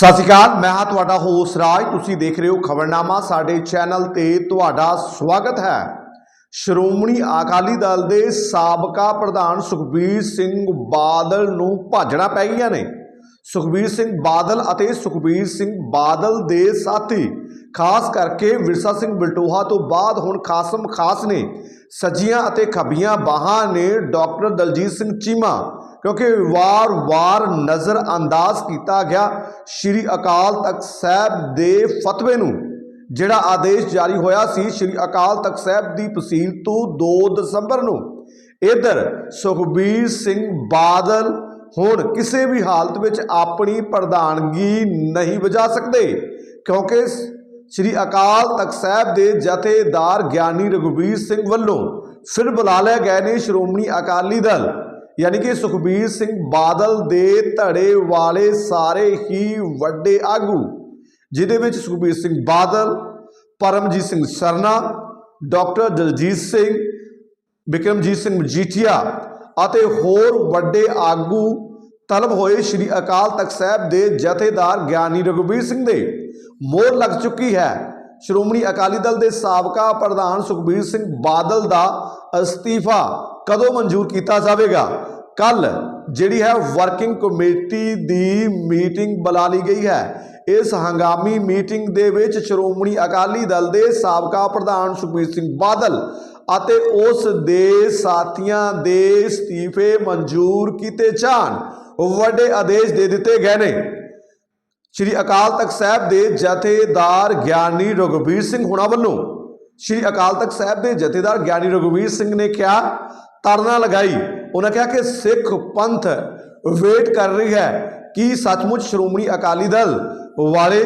ਸਤਿ ਸ਼੍ਰੀ ਅਕਾਲ, ਮੈਂ ਹਾਂ ਤੁਹਾਡਾ ਹੋਸ ਰਾਜ। ਤੁਸੀਂ ਦੇਖ ਰਹੇ ਹੋ ਖਬਰਨਾਮਾ, ਸਾਡੇ ਚੈਨਲ ਤੇ ਤੁਹਾਡਾ ਸਵਾਗਤ ਹੈ। ਸ਼੍ਰੋਮਣੀ ਅਕਾਲੀ ਦਲ ਦੇ ਸਾਬਕਾ ਪ੍ਰਧਾਨ ਸੁਖਬੀਰ ਸਿੰਘ ਬਾਦਲ ਨੂੰ ਭਾਜਣਾ ਪੈ ਗਈਆਂ ਨੇ। ਸੁਖਬੀਰ ਸਿੰਘ ਬਾਦਲ ਅਤੇ ਸੁਖਬੀਰ ਸਿੰਘ ਬਾਦਲ ਦੇ ਸਾਥੀ, ਖਾਸ ਕਰਕੇ ਵਿਰਸਾ ਸਿੰਘ ਬਲਟੋਹਾ ਤੋਂ ਬਾਅਦ ਹੁਣ ਖਾਸਮ ਖਾਸ ਨੇ। ਸੱਜੀਆਂ ਅਤੇ ਖੱਬੀਆਂ ਬਾਹਾਂ ਨੇ ਡਾਕਟਰ ਦਲਜੀਤ ਸਿੰਘ ਚੀਮਾ, ਕਿਉਂਕਿ ਵਾਰ-ਵਾਰ ਨਜ਼ਰ ਅੰਦਾਜ਼ ਕੀਤਾ ਗਿਆ। ਸ਼੍ਰੀ ਅਕਾਲ ਤਖਤ ਸਾਹਿਬ ਦੇ ਫਤਵੇ ਨੂੰ, ਜਿਹੜਾ ਆਦੇਸ਼ ਜਾਰੀ ਹੋਇਆ ਸੀ ਸ਼੍ਰੀ ਅਕਾਲ ਤਖਤ ਸਾਹਿਬ ਦੀ ਤਹਿਸੀਲ ਤੋਂ 2 ਦਸੰਬਰ ਨੂੰ। ਇਧਰ ਸੁਖਬੀਰ ਸਿੰਘ ਬਾਦਲ ਹੁਣ ਕਿਸੇ ਵੀ ਹਾਲਤ ਵਿੱਚ ਆਪਣੀ ਪ੍ਰਧਾਨਗੀ ਨਹੀਂ ਵਜਾ ਸਕਦੇ, ਕਿਉਂਕਿ ਸ਼੍ਰੀ ਅਕਾਲ ਤਖਤ ਸਾਹਿਬ ਦੇ ਜਥੇਦਾਰ ਗਿਆਨੀ ਰਘੁਬੀਰ ਸਿੰਘ ਵੱਲੋਂ ਫਿਰ ਬੁਲਾ ਲਏ ਗਏ ਨੇ ਸ਼੍ਰੋਮਣੀ ਅਕਾਲੀ ਦਲ। ਯਾਨੀ ਕਿ ਸੁਖਬੀਰ ਸਿੰਘ ਬਾਦਲ ਦੇ ਧੜੇ ਵਾਲੇ ਸਾਰੇ ਹੀ ਵੱਡੇ ਆਗੂ, ਜਿਹਦੇ ਵਿੱਚ ਸੁਖਬੀਰ ਸਿੰਘ ਬਾਦਲ, ਪਰਮਜੀਤ ਸਿੰਘ ਸਰਨਾ, ਡਾਕਟਰ ਦਲਜੀਤ ਸਿੰਘ ਬਿਕਰਮਜੀਤ ਸਿੰਘ ਮਜੀਠੀਆ ਅਤੇ ਹੋਰ ਵੱਡੇ ਆਗੂ ਤਲਬ ਹੋਏ ਸ੍ਰੀ ਅਕਾਲ ਤਖਤ ਸਾਹਿਬ ਦੇ ਜਥੇਦਾਰ ਗਿਆਨੀ ਰਘੁਬੀਰ ਸਿੰਘ ਦੇ। ਮੋਹਰ ਲੱਗ ਚੁੱਕੀ ਹੈ। ਸ਼੍ਰੋਮਣੀ ਅਕਾਲੀ ਦਲ ਦੇ ਸਾਬਕਾ ਪ੍ਰਧਾਨ ਸੁਖਬੀਰ ਸਿੰਘ ਬਾਦਲ ਦਾ ਅਸਤੀਫਾ ਕਦੋਂ ਮਨਜ਼ੂਰ ਕੀਤਾ ਜਾਵੇਗਾ? ਕੱਲ ਜਿਹੜੀ ਹੈ ਵਰਕਿੰਗ ਕਮੇਟੀ ਦੀ ਮੀਟਿੰਗ ਬੁਲਾ ਲਈ ਗਈ ਹੈ। ਇਸ ਹੰਗਾਮੀ ਮੀਟਿੰਗ ਦੇ ਵਿੱਚ ਸ਼੍ਰੋਮਣੀ ਅਕਾਲੀ ਦਲ ਦੇ ਸਾਬਕਾ ਪ੍ਰਧਾਨ ਸੁਖਬੀਰ ਸਿੰਘ ਬਾਦਲ ਅਤੇ ਉਸ ਦੇ ਸਾਥੀਆਂ ਦੇ ਅਸਤੀਫੇ ਮਨਜ਼ੂਰ ਕੀਤੇ ਜਾਣ। ਵੱਡੇ ਆਦੇਸ਼ ਦੇ ਦਿੱਤੇ ਗਏ ਨੇ। ਸ਼੍ਰੀ ਅਕਾਲ ਤਖਤ ਸਾਹਿਬ ਦੇ ਜਥੇਦਾਰ ਗਿਆਨੀ ਰਘੁਬੀਰ ਸਿੰਘ ਹੁਣਾਂ ਵੱਲੋਂ ਸ਼੍ਰੀ ਅਕਾਲ ਤਖਤ ਸਾਹਿਬ ਦੇ ਜਥੇਦਾਰ ਗਿਆਨੀ ਰਘੁਬੀਰ ਸਿੰਘ ਨੇ ਕਿਹਾ ਤਰਨਾ ਲਗਾਈ। ਉਹਨਾਂ ਕਿਹਾ ਕਿ ਸਿੱਖ ਪੰਥ ਵੇਟ ਕਰ ਰਹੀ ਹੈ ਕਿ ਸੱਚਮੁੱਚ ਸ਼੍ਰੋਮਣੀ ਅਕਾਲੀ ਦਲ ਵਾਲੇ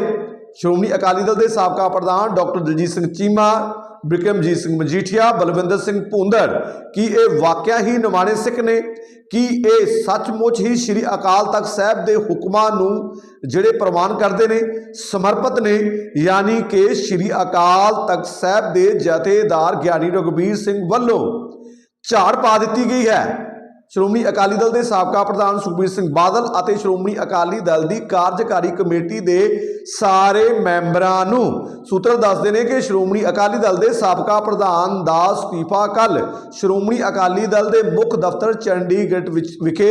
ਸ਼੍ਰੋਮਣੀ ਅਕਾਲੀ ਦਲ ਦੇ ਸਾਬਕਾ ਪ੍ਰਧਾਨ ਡਾਕਟਰ ਦਲਜੀਤ ਸਿੰਘ ਚੀਮਾ, ਬਿਕਰਮਜੀਤ ਸਿੰਘ ਮਜੀਠੀਆ, ਬਲਵਿੰਦਰ ਸਿੰਘ ਭੁੰਦਰ ਕੀ ਇਹ ਵਾਕਿਆ ਹੀ ਨਿਮਾਣੇ ਸਿੱਖ ਨੇ? ਕੀ ਇਹ ਸੱਚਮੁੱਚ ਹੀ ਸ੍ਰੀ ਅਕਾਲ ਤਖਤ ਸਾਹਿਬ ਦੇ ਹੁਕਮਾਂ ਨੂੰ ਜਿਹੜੇ ਪ੍ਰਮਾਣ ਕਰਦੇ ਨੇ, ਸਮਰਪਿਤ ਨੇ? ਯਾਨੀ ਕਿ ਸ੍ਰੀ ਅਕਾਲ ਤਖਤ ਸਾਹਿਬ ਦੇ ਜਥੇਦਾਰ ਗਿਆਨੀ ਰਘਬੀਰ ਸਿੰਘ ਵੱਲੋਂ ਝਾੜ ਪਾ ਦਿੱਤੀ ਗਈ ਹੈ। ਸ਼੍ਰੋਮਣੀ ਅਕਾਲੀ ਦਲ ਦੇ ਸਾਬਕਾ ਪ੍ਰਧਾਨ ਸੁਖਬੀਰ ਸਿੰਘ ਬਾਦਲ ਅਤੇ ਸ਼੍ਰੋਮਣੀ ਅਕਾਲੀ ਦਲ ਦੀ ਕਾਰਜਕਾਰੀ ਕਮੇਟੀ ਦੇ ਸਾਰੇ ਮੈਂਬਰਾਂ ਨੂੰ ਸੂਤਰ ਦੱਸਦੇ ਨੇ ਕਿ ਸ਼੍ਰੋਮਣੀ ਅਕਾਲੀ ਦਲ ਦੇ ਸਾਬਕਾ ਪ੍ਰਧਾਨ ਦਾ ਅਸਤੀਫਾ ਕੱਲ ਸ਼੍ਰੋਮਣੀ ਅਕਾਲੀ ਦਲ ਦੇ ਮੁੱਖ ਦਫ਼ਤਰ ਚੰਡੀਗੜ੍ਹ ਵਿੱਚ ਵਿਖੇ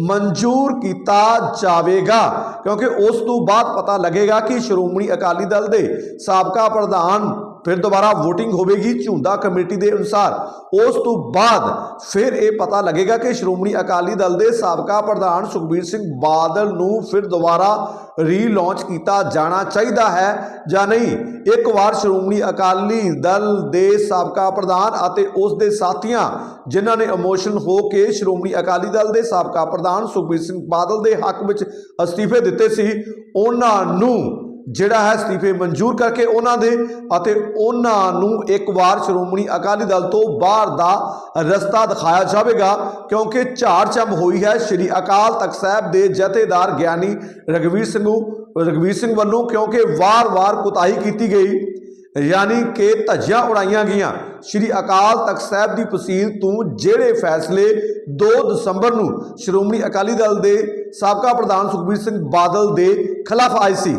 ਮਨਜ਼ੂਰ ਕੀਤਾ ਜਾਵੇਗਾ, ਕਿਉਂਕਿ ਉਸ ਤੋਂ ਬਾਅਦ ਪਤਾ ਲੱਗੇਗਾ ਕਿ ਸ਼੍ਰੋਮਣੀ ਅਕਾਲੀ ਦਲ ਦੇ ਸਾਬਕਾ ਪ੍ਰਧਾਨ ਫਿਰ ਦੁਬਾਰਾ VOTING ਹੋਵੇਗੀ ਝੁੰਦਾ ਕਮੇਟੀ ਦੇ ਅਨੁਸਾਰ। ਉਸ ਤੋਂ ਬਾਅਦ ਫਿਰ ਇਹ ਪਤਾ ਲੱਗੇਗਾ ਕਿ ਸ਼੍ਰੋਮਣੀ ਅਕਾਲੀ ਦਲ ਦੇ ਸਾਬਕਾ ਪ੍ਰਧਾਨ ਸੁਖਬੀਰ ਸਿੰਘ ਬਾਦਲ ਨੂੰ ਫਿਰ ਦੁਬਾਰਾ ਰੀਲਾਂਚ ਕੀਤਾ ਜਾਣਾ ਚਾਹੀਦਾ ਹੈ ਜਾਂ ਨਹੀਂ। ਇੱਕ ਵਾਰ ਸ਼੍ਰੋਮਣੀ ਅਕਾਲੀ ਦਲ ਦੇ ਸਾਬਕਾ ਪ੍ਰਧਾਨ ਅਤੇ ਉਸ ਦੇ ਸਾਥੀਆਂ, ਜਿਨ੍ਹਾਂ ਨੇ ਇਮੋਸ਼ਨਲ ਹੋ ਕੇ ਸ਼੍ਰੋਮਣੀ ਅਕਾਲੀ ਦਲ ਦੇ ਸਾਬਕਾ ਪ੍ਰਧਾਨ ਸੁਖਬੀਰ ਸਿੰਘ ਬਾਦਲ ਦੇ ਹੱਕ ਵਿੱਚ ਅਸਤੀਫੇ ਦਿੱਤੇ ਸੀ, ਉਹਨਾਂ ਨੂੰ ਜਿਹੜਾ ਹੈ ਅਸਤੀਫੇ ਮਨਜ਼ੂਰ ਕਰਕੇ ਉਹਨਾਂ ਦੇ ਅਤੇ ਉਹਨਾਂ ਨੂੰ ਇੱਕ ਵਾਰ ਸ਼੍ਰੋਮਣੀ ਅਕਾਲੀ ਦਲ ਤੋਂ ਬਾਹਰ ਦਾ ਰਸਤਾ ਦਿਖਾਇਆ ਜਾਵੇਗਾ, ਕਿਉਂਕਿ ਝਾੜ ਚੰਬ ਹੋਈ ਹੈ ਸ਼੍ਰੀ ਅਕਾਲ ਤਖਤ ਸਾਹਿਬ ਦੇ ਜਥੇਦਾਰ ਗਿਆਨੀ ਰਗਵੀਰ ਸਿੰਘ ਰਗਵੀਰ ਸਿੰਘ ਵੱਲੋਂ, ਕਿਉਂਕਿ ਵਾਰ-ਵਾਰ ਕੁਤਾਹੀ ਕੀਤੀ ਗਈ, ਯਾਨੀ ਕਿ ਧੱਜੀਆਂ ਉਡਾਈਆਂ ਗਈਆਂ। ਸ਼੍ਰੀ ਅਕਾਲ ਤਖਤ ਸਾਹਿਬ ਦੀ ਤਹਿਸੀਲ ਤੋਂ ਜਿਹੜੇ ਫੈਸਲੇ 2 ਦਸੰਬਰ ਨੂੰ ਸ਼੍ਰੋਮਣੀ ਅਕਾਲੀ ਦਲ ਦੇ ਸਾਬਕਾ ਪ੍ਰਧਾਨ ਸੁਖਬੀਰ ਸਿੰਘ ਬਾਦਲ ਦੇ ਖਿਲਾਫ ਆਏ ਸੀ